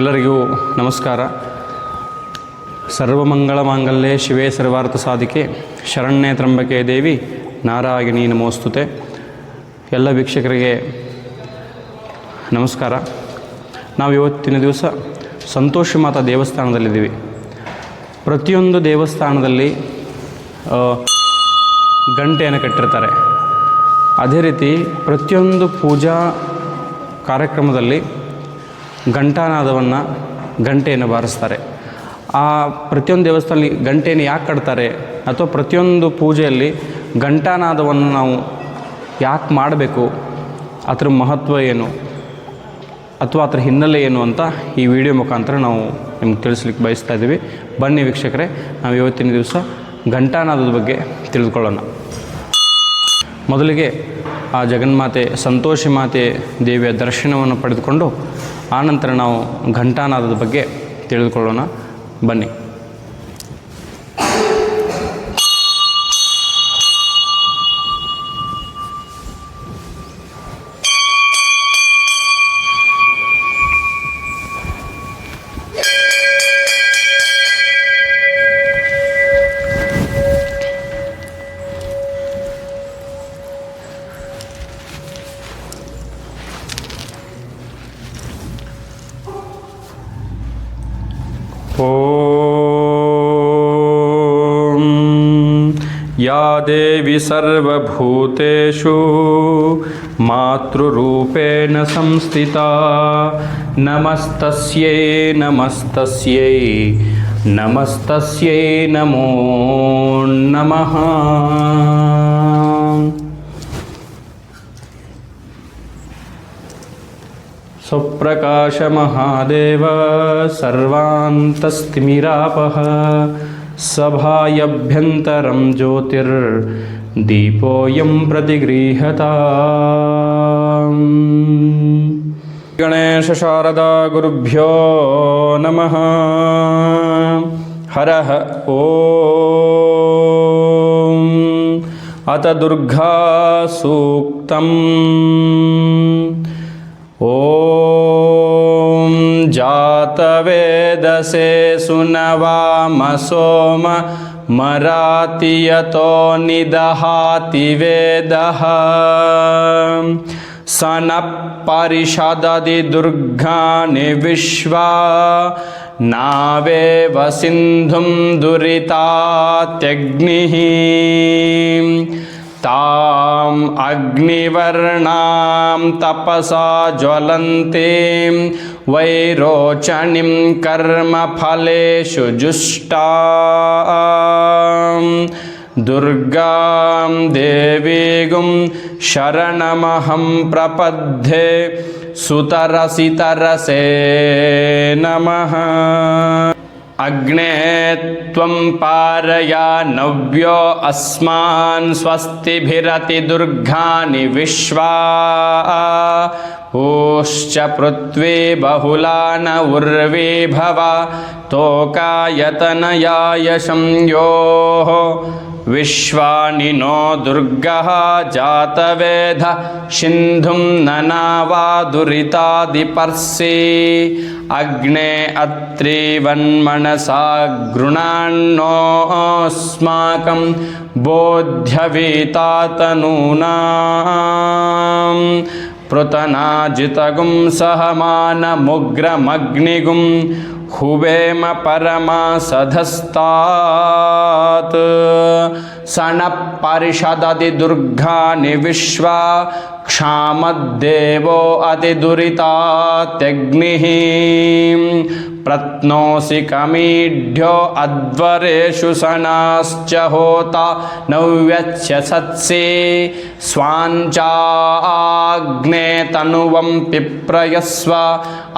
ಎಲ್ಲರಿಗೂ ನಮಸ್ಕಾರ. ಸರ್ವಮಂಗಳ ಮಾಂಗಲ್ಯೆ ಶಿವೇ ಸರ್ವಾರ್ಥ ಸಾಧಿಕೆ. ಶರಣ್ಯ ತ್ರಂಬಕೆ ದೇವಿ. ನಾರಾಯಣಿ ನಮೋಸ್ತುತೆ. ಎಲ್ಲ ವೀಕ್ಷಕರಿಗೆ ನಮಸ್ಕಾರ. ನಾವು ಇವತ್ತಿನ ದಿವಸ ಸಂತೋಷ ಮಾತಾ ದೇವಸ್ಥಾನದಲ್ಲಿದ್ದೀವಿ. ಪ್ರತಿಯೊಂದು ದೇವಸ್ಥಾನದಲ್ಲಿ ಗಂಟೆಯನ್ನು ಕಟ್ಟಿರ್ತಾರೆ. ಅದೇ ರೀತಿ ಪ್ರತಿಯೊಂದು ಪೂಜಾ ಕಾರ್ಯಕ್ರಮದಲ್ಲಿ ಘಂಟಾನಾದವನ್ನು ಗಂಟೆಯನ್ನು ಬಾರಿಸ್ತಾರೆ. ಆ ಪ್ರತಿಯೊಂದು ದೇವಸ್ಥಾನದಲ್ಲಿ ಗಂಟೆಯನ್ನು ಯಾಕೆ ಕಟ್ತಾರೆ? ಅಥವಾ ಪ್ರತಿಯೊಂದು ಪೂಜೆಯಲ್ಲಿ ಘಂಟಾನಾದವನ್ನು ನಾವು ಯಾಕೆ ಮಾಡಬೇಕು? ಅದರ ಮಹತ್ವ ಏನು? ಅಥವಾ ಅದರ ಹಿನ್ನೆಲೆ ಏನು ಅಂತ ಈ ವಿಡಿಯೋ ಮುಖಾಂತರ ನಾವು ನಿಮ್ಗೆ ತಿಳಿಸ್ಲಿಕ್ಕೆ ಬಯಸ್ತಾ ಇದ್ದೀವಿ. ಬನ್ನಿ ವೀಕ್ಷಕರೇ, ನಾವು ಇವತ್ತಿನ ದಿವಸ ಘಂಟಾನಾದದ ಬಗ್ಗೆ ತಿಳಿದುಕೊಳ್ಳೋಣ. ಮೊದಲಿಗೆ ಆ ಜಗನ್ಮಾತೆ ಸಂತೋಷಿ ಮಾತೆ ದೇವಿಯ ದರ್ಶನವನ್ನು ಪಡೆದುಕೊಂಡು ಆನಂತರ ನಾವು ಘಂಟಾನಾದದ ಬಗ್ಗೆ ತಿಳಿದುಕೊಳ್ಳೋಣ. ಬನ್ನಿ. देवी सर्वभूतेषु मातृरूपेण संस्थिता। नमस्तस्यै नमस्तस्यै नमस्तस्यै नमो नमः। स्वप्रकाशमहादेव सर्वान्तस्तिमिरापः सभायभ्यन्तरं ज्योतिर्दीपोऽयं प्रतिगृह्यता गणेशशारदा गुरुभ्यो नमः। हरः ॐ अत दुर्गा सूक्तम्। ॐ जातवेदसे सुनवाम सोम मराति यतो निदहाति वेदः। स नः परिषदति दुर्गाणि विश्वा नावेव सिन्धुं दुरितात्यग्निः ताम् अग्निवर्णां तपसा ज्वलन्तीं। वैरोचनीं कर्मफलेषु जुष्टां। दुर्गां देवीगुं शरणमहं प्रपद्ये सुतरसितरसे नमः अग्ने त्वं पारया नव्यो अस्मान् स्वस्तिभिरतिदुर्घानि विश्वा। ओश्च पृथ्वी बहुलान उर्वी भव तोकायतनयायशं योः विश्वानि नो दुर्गः जातवेध सिन्धुं नना वा अग्ने अत्रीवन्मनसा गृणान्नोऽस्माकं बोध्यवीतातनूनां पृतनाजितगुं सहमानमुग्रमग्निगुं हुवेम परमासधस्तात् सनः परिषदति दुर्गानि विश्वा क्षामद्देवो अतिदुरितात्यग्निः प्रत्नोऽसि कमीढ्यो अध्वरेषु सनाश्च होता नव्यच्छ सत्सि स्वाञ्चाग्ने तनुवं पिप्रयस्व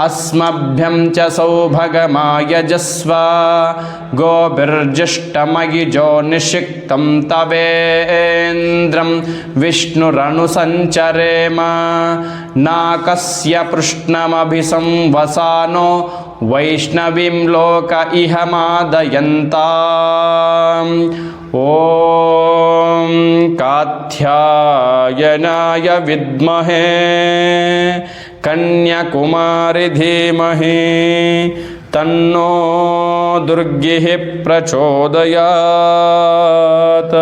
अस्मभ्यं च सौभगमायजस्व गोभिर्जिष्टमयिजो निषिक्तं तवेन्द्रं विष्णुरनुसञ्चरेम नाकस्य पृष्णमभिसंवसानो वैष्णवीं लोक इह मादयन्ता ॐ कात्यायनाय विद्महे, कन्याकुमारि धीमहि, तन्नो दुर्गिः प्रचोदयात्।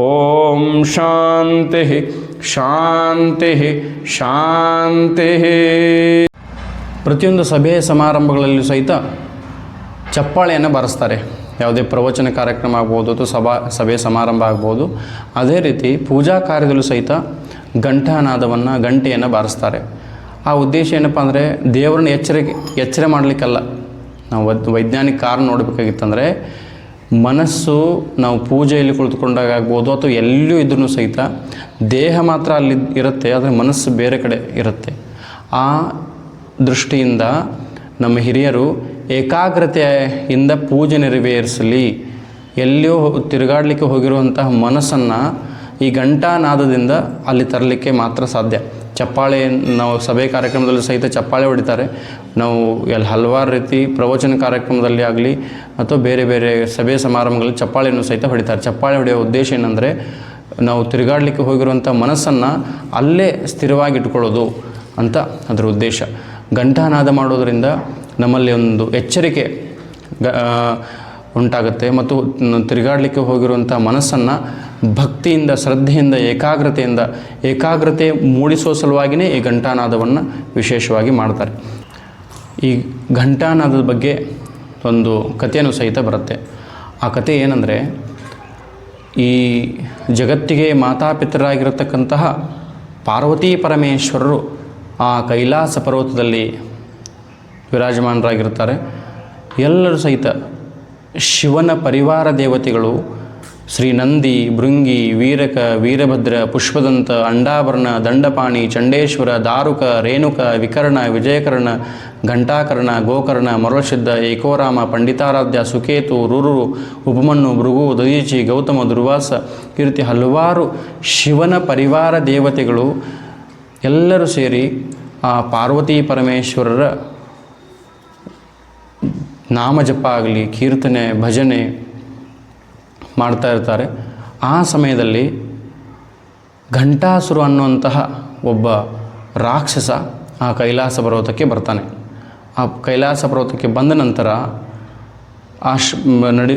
ॐ शान्तिः शान्तिः शान्तिः। ಪ್ರತಿಯೊಂದು ಸಭೆ ಸಮಾರಂಭಗಳಲ್ಲೂ ಸಹಿತ ಚಪ್ಪಾಳೆಯನ್ನು ಬಾರಿಸ್ತಾರೆ. ಯಾವುದೇ ಪ್ರವಚನ ಕಾರ್ಯಕ್ರಮ ಆಗ್ಬೋದು ಅಥವಾ ಸಭಾ, ಸಭೆ ಸಮಾರಂಭ ಆಗ್ಬೋದು, ಅದೇ ರೀತಿ ಪೂಜಾ ಕಾರ್ಯದಲ್ಲೂ ಸಹಿತ ಘಂಟಾನಾದವನ್ನು ಗಂಟೆಯನ್ನು ಬಾರಿಸ್ತಾರೆ. ಆ ಉದ್ದೇಶ ಏನಪ್ಪ ಅಂದರೆ ದೇವರನ್ನ ಎಚ್ಚರಿಕೆ, ಎಚ್ಚರ ಮಾಡಲಿಕ್ಕಲ್ಲ. ನಾವು ವೈಜ್ಞಾನಿಕ ಕಾರಣ ನೋಡಬೇಕಾಗಿತ್ತಂದರೆ ಮನಸ್ಸು ನಾವು ಪೂಜೆಯಲ್ಲಿ ಕುಳಿತುಕೊಂಡಾಗ ಆಗ್ಬೋದು ಅಥವಾ ಎಲ್ಲೂ ಇದ್ರೂ ಸಹಿತ ದೇಹ ಮಾತ್ರ ಅಲ್ಲಿ ಇರುತ್ತೆ, ಆದರೆ ಮನಸ್ಸು ಬೇರೆ ಕಡೆ ಇರುತ್ತೆ. ಆ ದೃಷ್ಟಿಯಿಂದ ನಮ್ಮ ಹಿರಿಯರು ಏಕಾಗ್ರತೆಯಿಂದ ಪೂಜೆ ನೆರವೇರಿಸಲಿ. ಎಲ್ಲಿಯೋ ತಿರುಗಾಡಲಿಕ್ಕೆ ಹೋಗಿರುವಂತಹ ಮನಸ್ಸನ್ನು ಈ ಘಂಟಾನಾದದಿಂದ ಅಲ್ಲಿ ತರಲಿಕ್ಕೆ ಮಾತ್ರ ಸಾಧ್ಯ. ಚಪ್ಪಾಳೆ, ನಾವು ಸಭೆ ಕಾರ್ಯಕ್ರಮದಲ್ಲಿ ಸಹಿತ ಚಪ್ಪಾಳೆ ಹೊಡಿತಾರೆ. ನಾವು ಎಲ್ಲಿ ಹಲವಾರು ರೀತಿ ಪ್ರವಚನ ಕಾರ್ಯಕ್ರಮದಲ್ಲಿ ಆಗಲಿ ಅಥವಾ ಬೇರೆ ಬೇರೆ ಸಭೆ ಸಮಾರಂಭಗಳಲ್ಲಿ ಚಪ್ಪಾಳೆಯನ್ನು ಸಹಿತ ಹೊಡಿತಾರೆ. ಚಪ್ಪಾಳೆ ಹೊಡೆಯೋ ಉದ್ದೇಶ ಏನಂದರೆ ನಾವು ತಿರುಗಾಡಲಿಕ್ಕೆ ಹೋಗಿರುವಂಥ ಮನಸ್ಸನ್ನು ಅಲ್ಲೇ ಸ್ಥಿರವಾಗಿಟ್ಕೊಳ್ಳೋದು ಅಂತ ಅದರ ಉದ್ದೇಶ. ಘಂಟಾನಾದ ಮಾಡೋದರಿಂದ ನಮ್ಮಲ್ಲಿ ಒಂದು ಎಚ್ಚರಿಕೆ ಉಂಟಾಗುತ್ತೆ ಮತ್ತು ತಿರುಗಾಡಲಿಕ್ಕೆ ಹೋಗಿರುವಂಥ ಮನಸ್ಸನ್ನು ಭಕ್ತಿಯಿಂದ, ಶ್ರದ್ಧೆಯಿಂದ, ಏಕಾಗ್ರತೆಯಿಂದ, ಏಕಾಗ್ರತೆ ಮೂಡಿಸೋ ಸಲುವಾಗಿಯೇ ಈ ಘಂಟಾನಾದವನ್ನು ವಿಶೇಷವಾಗಿ ಮಾಡ್ತಾರೆ. ಈ ಘಂಟಾನಾದದ ಬಗ್ಗೆ ಒಂದು ಕಥೆಯನ್ನು ಸಹಿತ ಬರುತ್ತೆ. ಆ ಕಥೆ ಏನಂದರೆ, ಈ ಜಗತ್ತಿಗೆ ಮಾತಾಪಿತರಾಗಿರತಕ್ಕಂತಹ ಪಾರ್ವತಿ ಪರಮೇಶ್ವರರು ಆ ಕೈಲಾಸ ಪರ್ವತದಲ್ಲಿ ವಿರಾಜಮಾನರಾಗಿರ್ತಾರೆ ಎಲ್ಲರೂ ಸಹಿತ ಶಿವನ ಪರಿವಾರ ದೇವತೆಗಳು ಶ್ರೀ ನಂದಿ ಭೃಂಗಿ ವೀರಕ, ವೀರಭದ್ರ, ಪುಷ್ಪದಂತ, ಅಂಡಾಭರಣ, ದಂಡಪಾಣಿ, ಚಂಡೇಶ್ವರ, ದಾರುಕ, ರೇಣುಕ, ವಿಕರ್ಣ, ವಿಜಯಕರ್ಣ, ಘಂಟಾಕರ್ಣ, ಗೋಕರ್ಣ, ಮರುಳಸಿದ್ಧ, ಏಕೋರಾಮ, ಪಂಡಿತಾರಾಧ್ಯ, ಸುಕೇತು, ರುರು, ಉಪಮನ್ನು, ಭೃಗು ದದೀಚಿ ಗೌತಮ, ದುರ್ವಾಸ ಈ ರೀತಿ ಹಲವಾರು ಶಿವನ ಪರಿವಾರ ದೇವತೆಗಳು ಎಲ್ಲರೂ ಸೇರಿ ಆ ಪಾರ್ವತಿ ಪರಮೇಶ್ವರರ ನಾಮಜಪ ಆಗಲಿ, ಕೀರ್ತನೆ, ಭಜನೆ ಮಾಡ್ತಾ ಇರ್ತಾರೆ. ಆ ಸಮಯದಲ್ಲಿ ಘಂಟಾಸುರ ಅನ್ನುವಂತಹ ಒಬ್ಬ ರಾಕ್ಷಸ ಆ ಕೈಲಾಸ ಪರ್ವತಕ್ಕೆ ಬರ್ತಾನೆ. ಆ ಕೈಲಾಸ ಪರ್ವತಕ್ಕೆ ಬಂದ ನಂತರ ಆ ಶ್ ನಡಿ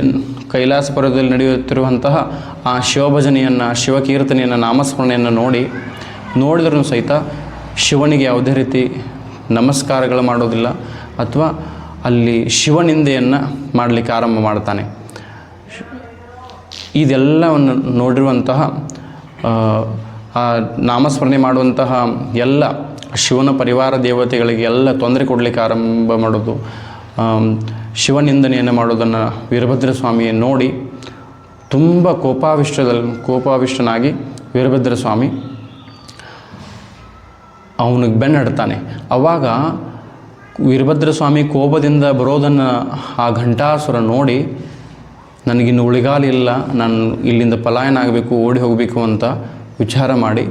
ಕೈಲಾಸ ಪರ್ವತದಲ್ಲಿ ನಡೆಯುತ್ತಿರುವಂತಹ ಆ ಶಿವಭಜನೆಯನ್ನು, ಶಿವಕೀರ್ತನೆಯನ್ನು, ನಾಮಸ್ಮರಣೆಯನ್ನು ನೋಡಿ ನೋಡಿದ್ರೂ ಸಹಿತ ಶಿವನಿಗೆ ಯಾವುದೇ ರೀತಿ ನಮಸ್ಕಾರಗಳು ಮಾಡೋದಿಲ್ಲ ಅಥವಾ ಅಲ್ಲಿ ಶಿವನಿಂದೆಯನ್ನು ಮಾಡಲಿಕ್ಕೆ ಆರಂಭ ಮಾಡ್ತಾನೆ. ಇದೆಲ್ಲವನ್ನು ನೋಡಿರುವಂತಹ ಆ, ನಾಮಸ್ಮರಣೆ ಮಾಡುವಂತಹ ಎಲ್ಲ ಶಿವನ ಪರಿವಾರ ದೇವತೆಗಳಿಗೆ ಎಲ್ಲ ತೊಂದರೆ ಕೊಡಲಿಕ್ಕೆ ಆರಂಭ ಮಾಡೋದು ಶಿವನಿಂದನೆಯನ್ನು ಮಾಡೋದನ್ನು ವೀರಭದ್ರ ಸ್ವಾಮಿ ನೋಡಿ ತುಂಬ ಕೋಪಾವಿಷ್ಟದಲ್ಲಿ ಕೋಪಾವಿಷ್ಟನಾಗಿ ವೀರಭದ್ರ ಸ್ವಾಮಿ ಅವನಿಗೆ ಬೆನ್ನಡ್ತಾನೆ. ಅವಾಗ ವೀರಭದ್ರ ಸ್ವಾಮಿ ಕೋಪದಿಂದ ಬರೋದನ್ನು ಆ ಘಂಟಾಸುರ ನೋಡಿ, ನನಗಿನ್ನು ಉಳಿಗಾಲಿಲ್ಲ ನಾನು ಇಲ್ಲಿಂದ ಪಲಾಯನ ಆಗಬೇಕು, ಓಡಿ ಹೋಗಬೇಕು ಅಂತ ವಿಚಾರ ಮಾಡಿ,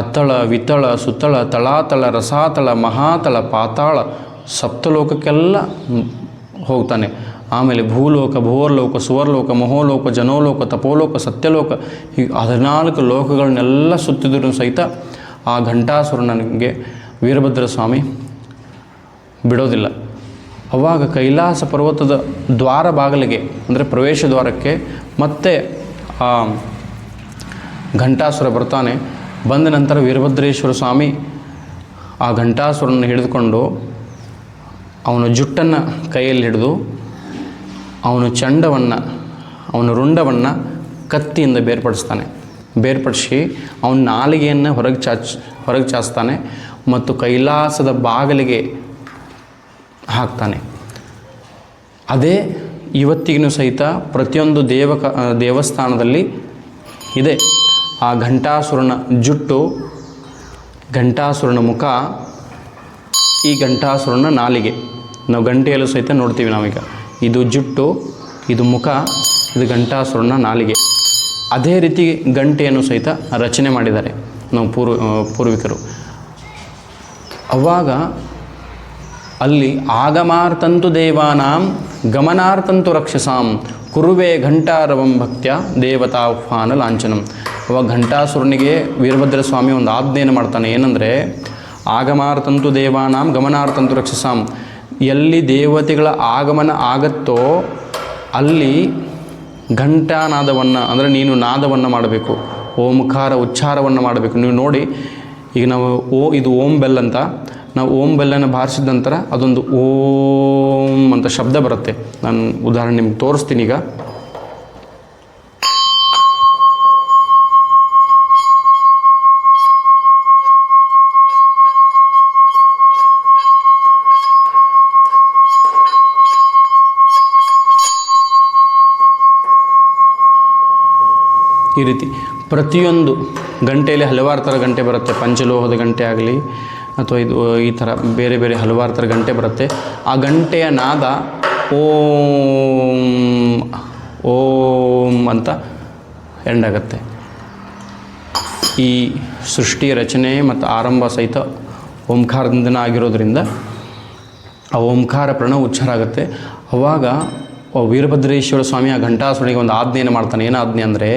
ಅತ್ತಳ, ವಿತ್ತಳ, ಸುತ್ತಳ, ತಳಾತಳ, ರಸಾತಳ, ಮಹಾತಳ, ಪಾತಾಳ, ಸಪ್ತಲೋಕಕ್ಕೆಲ್ಲ ಹೋಗ್ತಾನೆ. ಆಮೇಲೆ ಭೂಲೋಕ ಭೋರ್ಲೋಕ ಸುವರ್ಲೋಕ, ಮಹೋಲೋಕ, ಜನೋಲೋಕ, ತಪೋಲೋಕ, ಸತ್ಯಲೋಕ ಹೀಗೆ ಹದಿನಾಲ್ಕು ಲೋಕಗಳನ್ನೆಲ್ಲ ಸುತ್ತಿದ್ರು ಸಹಿತ ಆ ಘಂಟಾಸುರನಿಗೆ ವೀರಭದ್ರ ಸ್ವಾಮಿ ಬಿಡೋದಿಲ್ಲ. ಅವಾಗ ಕೈಲಾಸ ಪರ್ವತದ ದ್ವಾರ ಬಾಗಿಲಿಗೆ, ಅಂದರೆ ಪ್ರವೇಶ ದ್ವಾರಕ್ಕೆ ಮತ್ತೆ ಆ ಘಂಟಾಸುರ ಬರ್ತಾನೆ. ಬಂದ ನಂತರ ವೀರಭದ್ರೇಶ್ವರ ಸ್ವಾಮಿ ಆ ಘಂಟಾಸುರನ್ನು ಹಿಡಿದುಕೊಂಡು ಅವನ ಜುಟ್ಟನ್ನು ಕೈಯಲ್ಲಿ ಹಿಡಿದು ಅವನು ಚಂಡವನ್ನು, ಅವನ ರುಂಡವನ್ನು ಕತ್ತಿಯಿಂದ ಬೇರ್ಪಡಿಸ್ತಾನೆ. ಬೇರ್ಪಡಿಸಿ ಅವನ ನಾಲಿಗೆಯನ್ನು ಹೊರಗೆ ಚಾಚ್, ಹೊರಗೆ ಚಾಚ್ತಾನೆ ಮತ್ತು ಕೈಲಾಸದ ಬಾಗಿಲಿಗೆ ಹಾಕ್ತಾನೆ. ಅದೇ ಇವತ್ತಿಗೂ ಸಹಿತ ಪ್ರತಿಯೊಂದು ದೇವ ದೇವಸ್ಥಾನದಲ್ಲಿ ಇದೆ. ಆ ಘಂಟಾಸುರನ ಜುಟ್ಟು, ಘಂಟಾಸುರನ ಮುಖ, ಈ ಘಂಟಾಸುರನ ನಾಲಿಗೆ. ನಾವು ಗಂಟೆಯಲ್ಲೂ ಸಹಿತ ನೋಡ್ತೀವಿ ನಾವೀಗ. ಇದು ಜುಟ್ಟು, ಇದು ಮುಖ, ಇದು ಘಂಟಾಸುರನ ನಾಲಿಗೆ. ಅದೇ ರೀತಿ ಗಂಟೆಯನ್ನು ಸಹಿತ ರಚನೆ ಮಾಡಿದ್ದಾರೆ ನಾವು ಪೂರ್ವ ಪೂರ್ವಿಕರು. ಅವಾಗ ಅಲ್ಲಿ ಆಗಮಾರ್ತಂತು ದೇವಾನಾಂ ಗಮನಾರ್ಥಂತು ರಕ್ಷಸಾಂ, ಕುರುವೆ ಘಂಟಾರವಂ ಭಕ್ತ್ಯ ದೇವತಾಹ್ವಾನ ಲಾಂಛನಂ. ಅವಾಗ ಘಂಟಾಸುರನಿಗೆ ವೀರಭದ್ರ ಸ್ವಾಮಿ ಒಂದು ಆಜ್ಞೆಯನ್ನು ಮಾಡ್ತಾನೆ, ಏನಂದರೆ ಆಗಮಾರ್ತಂತು ದೇವಾನಾಂ ಗಮನಾರ್ಥಂತು ರಕ್ಷಸಾಂ. ಎಲ್ಲಿ ದೇವತೆಗಳ ಆಗಮನ ಆಗತ್ತೋ ಅಲ್ಲಿ ಘಂಟಾನಾದವನ್ನು, ಅಂದರೆ ನೀನು ನಾದವನ್ನು ಮಾಡಬೇಕು, ಓಂಕಾರ ಉಚ್ಚಾರವನ್ನು ಮಾಡಬೇಕು. ನೀವು ನೋಡಿ, ಈಗ ನಾವು ಓ, ಇದು ಓಂ ಬೆಲ್ ಅಂತ, ನಾವು ಓಂ ಬೆಲ್ಲನ್ನು ಬಾರಿಸಿದ ನಂತರ ಅದೊಂದು ಓಂ ಅಂತ ಶಬ್ದ ಬರುತ್ತೆ. ನಾನು ಉದಾಹರಣೆ ನಿಮ್ಗೆ ತೋರಿಸ್ತೀನಿ ಈಗ. ಈ ರೀತಿ. ಪ್ರತಿಯೊಂದು ಗಂಟೆಯಲ್ಲಿ ಹಲವಾರು ಥರ ಗಂಟೆ ಬರುತ್ತೆ. ಪಂಚಲೋಹದ ಗಂಟೆ ಆಗಲಿ ಅಥವಾ ಇದು ಈ ಥರ ಬೇರೆ ಬೇರೆ ಹಲವಾರು ಥರ ಗಂಟೆ ಬರುತ್ತೆ. ಆ ಗಂಟೆಯ ನಾದ ಓಂ ಓಂ ಅಂತ ಎಂಡ್ ಆಗುತ್ತೆ ಈ ಸೃಷ್ಟಿ ರಚನೆ ಮತ್ತು ಆರಂಭ ಸಹಿತ ಓಂಕಾರದಿಂದ ಆಗಿರೋದ್ರಿಂದ ಆ ಓಂಕಾರ ಪ್ರಣ ಉಚ್ಚಾರ ಆಗುತ್ತೆ. ಅವಾಗ ವೀರಭದ್ರೇಶ್ವರ ಸ್ವಾಮಿ ಆ ಘಂಟಾಸುರನಿಗೆ ಒಂದು ಆಜ್ಞೆಯನ್ನು ಮಾಡ್ತಾನೆ. ಏನು ಆಜ್ಞೆ ಅಂದರೆ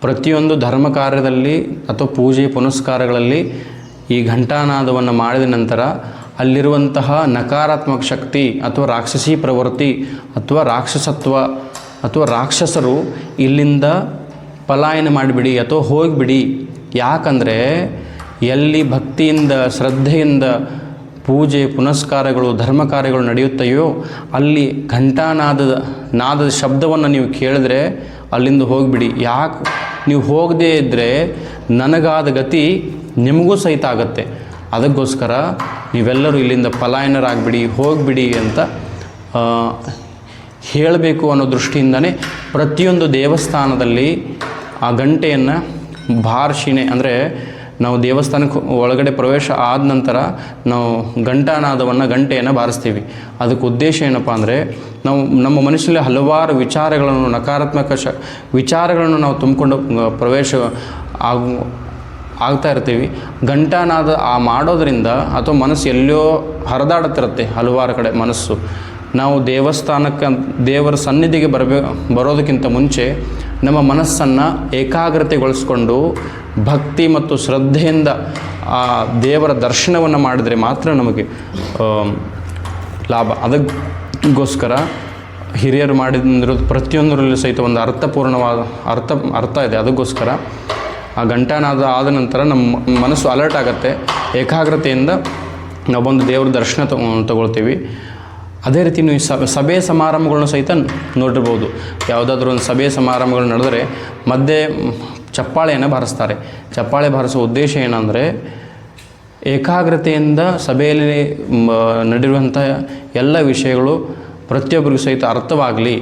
ಪ್ರತಿಯೊಂದು ಧರ್ಮ ಕಾರ್ಯದಲ್ಲಿ ಅಥವಾ ಪೂಜೆ ಪುನಸ್ಕಾರಗಳಲ್ಲಿ ಈ ಘಂಟಾನಾದವನ್ನು ಮಾಡಿದ ನಂತರ ಅಲ್ಲಿರುವಂತಹ ನಕಾರಾತ್ಮಕ ಶಕ್ತಿ ಅಥವಾ ರಾಕ್ಷಸಿ ಪ್ರವೃತ್ತಿ ಅಥವಾ ರಾಕ್ಷಸತ್ವ ಅಥವಾ ರಾಕ್ಷಸರು ಇಲ್ಲಿಂದ ಪಲಾಯನ ಮಾಡಿಬಿಡಿ ಅಥವಾ ಹೋಗಿಬಿಡಿ. ಯಾಕಂದರೆ ಎಲ್ಲಿ ಭಕ್ತಿಯಿಂದ, ಶ್ರದ್ಧೆಯಿಂದ ಪೂಜೆ, ಪುನಸ್ಕಾರಗಳು, ಧರ್ಮ ಕಾರ್ಯಗಳು ನಡೆಯುತ್ತೆಯೋ ಅಲ್ಲಿ ಘಂಟಾನಾದದ, ನಾದದ ಶಬ್ದವನ್ನು ನೀವು ಕೇಳಿದ್ರೆ ಅಲ್ಲಿಂದ ಹೋಗಿಬಿಡಿ. ಯಾಕೆ? ನೀವು ಹೋಗದೇ ಇದ್ದರೆ ನನಗಾದ ಗತಿ ನಿಮಗೂ ಸಹಿತ ಆಗುತ್ತೆ. ಅದಕ್ಕೋಸ್ಕರ ನೀವೆಲ್ಲರೂ ಇಲ್ಲಿಂದ ಪಲಾಯನರಾಗ್ಬಿಡಿ, ಹೋಗಿಬಿಡಿ ಅಂತ ಹೇಳಬೇಕು ಅನ್ನೋ ದೃಷ್ಟಿಯಿಂದನೇ ಪ್ರತಿಯೊಂದು ದೇವಸ್ಥಾನದಲ್ಲಿ ಆ ಗಂಟೆಯನ್ನು ಭಾರ್ಷಿಣೆ ಅಂದರೆ ನಾವು ದೇವಸ್ಥಾನಕ್ಕೆ ಒಳಗಡೆ ಪ್ರವೇಶ ಆದ ನಂತರ ನಾವು ಘಂಟಾನಾದವನ್ನು ಗಂಟೆಯನ್ನು ಬಾರಿಸ್ತೀವಿ. ಅದಕ್ಕೆ ಉದ್ದೇಶ ಏನಪ್ಪ ಅಂದರೆ ನಾವು ನಮ್ಮ ಮನಸ್ಸಲ್ಲಿ ಹಲವಾರು ವಿಚಾರಗಳನ್ನು, ನಕಾರಾತ್ಮಕ ಶ ವಿಚಾರಗಳನ್ನು ನಾವು ತುಂಬಿಕೊಂಡು ಪ್ರವೇಶ ಆಗು, ಆಗ್ತಾ ಇರ್ತೀವಿ. ಘಂಟಾನಾದ ಆ ಮಾಡೋದರಿಂದ ಅಥವಾ ಮನಸ್ಸು ಎಲ್ಲೋ ಹರಿದಾಡುತ್ತಿರುತ್ತೆ ಹಲವಾರು ಕಡೆ ಮನಸ್ಸು. ನಾವು ದೇವಸ್ಥಾನಕ್ಕೆ ದೇವರ ಸನ್ನಿಧಿಗೆ ಬರಬೇಕು ಬರೋದಕ್ಕಿಂತ ಮುಂಚೆ ನಮ್ಮ ಮನಸ್ಸನ್ನು ಏಕಾಗ್ರತೆಗೊಳಿಸ್ಕೊಂಡು ಭಕ್ತಿ ಮತ್ತು ಶ್ರದ್ಧೆಯಿಂದ ಆ ದೇವರ ದರ್ಶನವನ್ನು ಮಾಡಿದರೆ ಮಾತ್ರ ನಮಗೆ ಲಾಭ. ಅದಕ್ಕೋಸ್ಕರ ಹಿರಿಯರು ಮಾಡಿದಿರೋದು ಪ್ರತಿಯೊಂದರಲ್ಲೂ ಸಹಿತ ಒಂದು ಅರ್ಥಪೂರ್ಣವಾದ, ಅರ್ಥ ಅರ್ಥ ಇದೆ. ಅದಕ್ಕೋಸ್ಕರ ಆ ಗಂಟಾನಾದ ಆದ ನಂತರ ನಮ್ಮ ಮನಸ್ಸು ಅಲರ್ಟ್ ಆಗುತ್ತೆ. ಏಕಾಗ್ರತೆಯಿಂದ ನಾವೊಂದು ದೇವರ ದರ್ಶನ ತಗೊ ತಗೊಳ್ತೀವಿ. ಅದೇ ರೀತಿ ನೀವು ಸಭೆ ಸಮಾರಂಭಗಳನ್ನ ಸಹಿತ ನೋಡಿರ್ಬೋದು. ಯಾವುದಾದ್ರೂ ಒಂದು ಸಭೆ ಸಮಾರಂಭಗಳು ನಡೆದರೆ ಮಧ್ಯೆ ಚಪ್ಪಾಳೆಯನ್ನು ಬಾರಿಸ್ತಾರೆ. ಚಪ್ಪಾಳೆ ಬಾರಿಸೋ ಉದ್ದೇಶ ಏನಂದರೆ, ಏಕಾಗ್ರತೆಯಿಂದ ಸಭೆಯಲ್ಲಿ ನಡೆಯುವಂಥ ಎಲ್ಲ ವಿಷಯಗಳು ಪ್ರತಿಯೊಬ್ಬರಿಗೂ ಸಹಿತ ಅರ್ಥವಾಗಲಿ,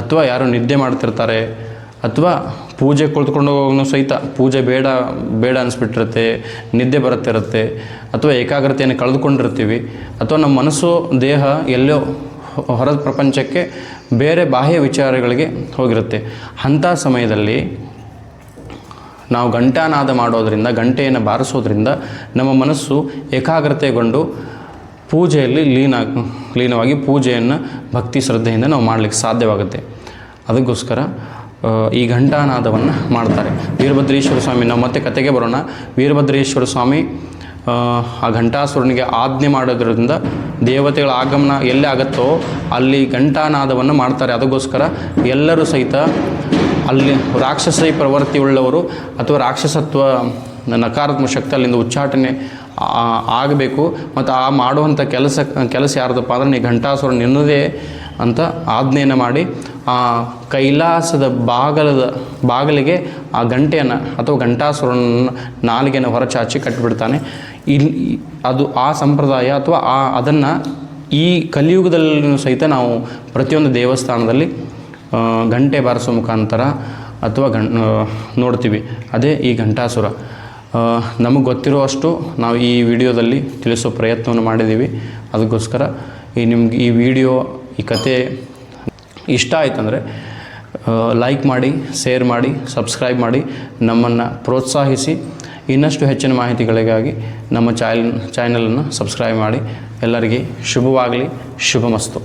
ಅಥವಾ ಯಾರು ನಿದ್ದೆ ಮಾಡ್ತಿರ್ತಾರೆ, ಅಥವಾ ಪೂಜೆ ಕುಳಿತುಕೊಂಡು ಹೋಗೋನು ಸಹಿತ ಪೂಜೆ ಬೇಡ ಬೇಡ ಅನಿಸ್ಬಿಟ್ಟಿರುತ್ತೆ, ನಿದ್ದೆ ಬರುತ್ತಿರುತ್ತೆ, ಅಥವಾ ಏಕಾಗ್ರತೆಯನ್ನು ಕಳೆದುಕೊಂಡಿರ್ತೀವಿ, ಅಥವಾ ನಮ್ಮ ಮನಸ್ಸು, ದೇಹ ಎಲ್ಲೋ ಹೊರ ಪ್ರಪಂಚಕ್ಕೆ ಬೇರೆ ಬಾಹ್ಯ ವಿಚಾರಗಳಿಗೆ ಹೋಗಿರುತ್ತೆ. ಅಂಥ ಸಮಯದಲ್ಲಿ ನಾವು ಘಂಟಾನಾದ ಮಾಡೋದರಿಂದ ಗಂಟೆಯನ್ನು ಬಾರಿಸೋದ್ರಿಂದ ನಮ್ಮ ಮನಸ್ಸು ಏಕಾಗ್ರತೆಗೊಂಡು ಪೂಜೆಯಲ್ಲಿ ಲೀನ, ಲೀನವಾಗಿ ಪೂಜೆಯನ್ನು ಭಕ್ತಿ ಶ್ರದ್ಧೆಯಿಂದ ನಾವು ಮಾಡಲಿಕ್ಕೆ ಸಾಧ್ಯವಾಗುತ್ತೆ. ಅದಕ್ಕೋಸ್ಕರ ಈ ಘಂಟಾನಾದವನ್ನು ಮಾಡ್ತಾರೆ. ವೀರಭದ್ರೇಶ್ವರ ಸ್ವಾಮಿ, ನಾವು ಮತ್ತೆ ಕತೆಗೆ ಬರೋಣ. ವೀರಭದ್ರೇಶ್ವರ ಸ್ವಾಮಿ ಆ ಘಂಟಾಸುರನಿಗೆ ಆಜ್ಞೆ ಮಾಡೋದ್ರಿಂದ ದೇವತೆಗಳ ಆಗಮನ ಎಲ್ಲಿ ಆಗುತ್ತೋ ಅಲ್ಲಿ ಘಂಟಾನಾದವನ್ನು ಮಾಡ್ತಾರೆ. ಅದಕ್ಕೋಸ್ಕರ ಎಲ್ಲರೂ ಸಹಿತ ಅಲ್ಲಿ ರಾಕ್ಷಸಿ ಪ್ರವೃತ್ತಿ ಉಳ್ಳವರು ಅಥವಾ ರಾಕ್ಷಸತ್ವ ನಕಾರಾತ್ಮಕ ಶಕ್ತಿ ಅಲ್ಲಿಂದ ಉಚ್ಚಾಟನೆ ಆಗಬೇಕು ಮತ್ತು ಆ ಮಾಡುವಂಥ ಕೆಲಸ ಕೆಲಸ ಯಾರದಪ್ಪ ಅಂದರೆ ನೀ ಘಂಟಾಸುರ ನಿನ್ನದೇ ಅಂತ ಆಜ್ಞೆಯನ್ನು ಮಾಡಿ ಆ ಕೈಲಾಸದ ಬಾಗಲದ, ಬಾಗಿಲಿಗೆ ಆ ಗಂಟೆಯನ್ನು ಅಥವಾ ಘಂಟಾಸುರನ ನಾಲಿಗೆಯನ್ನು ಹೊರಚಾಚಿ ಕಟ್ಟಿಬಿಡ್ತಾನೆ. ಇಲ್ಲಿ ಅದು ಆ ಸಂಪ್ರದಾಯ ಅಥವಾ ಆ ಅದನ್ನು ಈ ಕಲಿಯುಗದಲ್ಲೂ ಸಹಿತ ನಾವು ಪ್ರತಿಯೊಂದು ದೇವಸ್ಥಾನದಲ್ಲಿ ಗಂಟೆ ಬಾರಿಸೋ ಮುಖಾಂತರ ಅಥವಾ ಗಂ ನೋಡ್ತೀವಿ. ಅದೇ ಈ ಘಂಟಾಸುರ. ನಮಗೆ ಗೊತ್ತಿರುವಷ್ಟು ನಾವು ಈ ವಿಡಿಯೋದಲ್ಲಿ ತಿಳಿಸೋ ಪ್ರಯತ್ನವನ್ನು ಮಾಡಿದ್ದೀವಿ. ಅದಕ್ಕೋಸ್ಕರ ಈ ನಿಮ್ಗೆ ಈ ವಿಡಿಯೋ, ಈ ಕತೆ ಇಷ್ಟ ಆಯ್ತಂದರೆ ಲೈಕ್ ಮಾಡಿ, ಶೇರ್ ಮಾಡಿ, ಸಬ್ಸ್ಕ್ರೈಬ್ ಮಾಡಿ, ನಮ್ಮನ್ನು ಪ್ರೋತ್ಸಾಹಿಸಿ. ಇನ್ನಷ್ಟು ಹೆಚ್ಚಿನ ಮಾಹಿತಿಗಳಿಗಾಗಿ ನಮ್ಮ ಚಾಯಲ್, ಚಾನಲನ್ನು ಸಬ್ಸ್ಕ್ರೈಬ್ ಮಾಡಿ. ಎಲ್ಲರಿಗೆ ಶುಭವಾಗಲಿ, ಶುಭಮಸ್ತು.